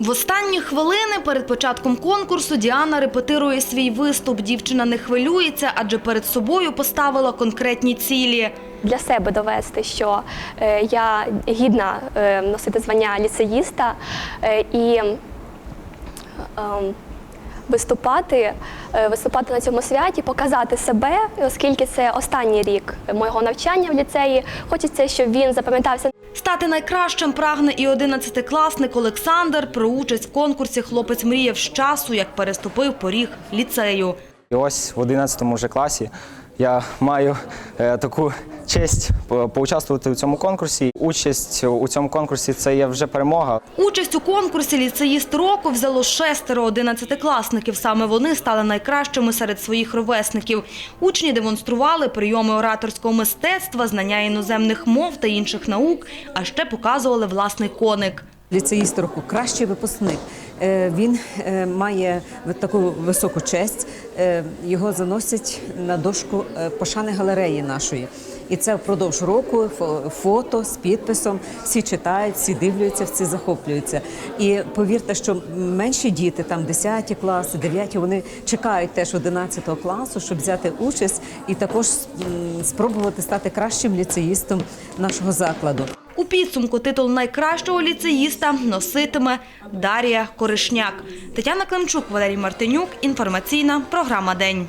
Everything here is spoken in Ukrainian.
В останні хвилини перед початком конкурсу Діана репетирує свій виступ. Дівчина не хвилюється, адже перед собою поставила конкретні цілі. для себе довести, що е, я гідна е, носити звання ліцеїста е, і ем, виступати, виступати на цьому святі, показати себе, оскільки це останній рік моєго навчання в ліцеї. Хочеться, щоб він запам'ятався Стати найкращим прагне і 11-класник Олександр. Про участь в конкурсі хлопець мріяв з часу, як переступив поріг ліцею. Ось в 11 вже класі я маю е, таку честь поучаствувати у цьому конкурсі. Участь у цьому конкурсі це є вже перемога. Участь у конкурсі ліцеїст року взяло шестеро 11-класників. Саме вони стали найкращими серед своїх ровесників. Учні демонстрували прийоми ораторського мистецтва, знання іноземних мов та інших наук, а ще показували власний коник. Ліцеїст року кращий випускник. Е, Він е, має таку високу честь. Е, Його заносять на дошку пошани галереї нашої. І це впродовж року фо- фото з підписом. Всі читають, всі дивляться, всі захоплюються. І повірте, що менші діти, там 10 класи, 9, вони чекають теж 11 класу, щоб взяти участь і також спробувати стати кращим ліцеїстом нашого закладу. У підсумку титул найкращого ліцеїста носитиме Дарія Коришняк. Тетяна Климчук, Валерій Мартинюк. Інформаційна програма День.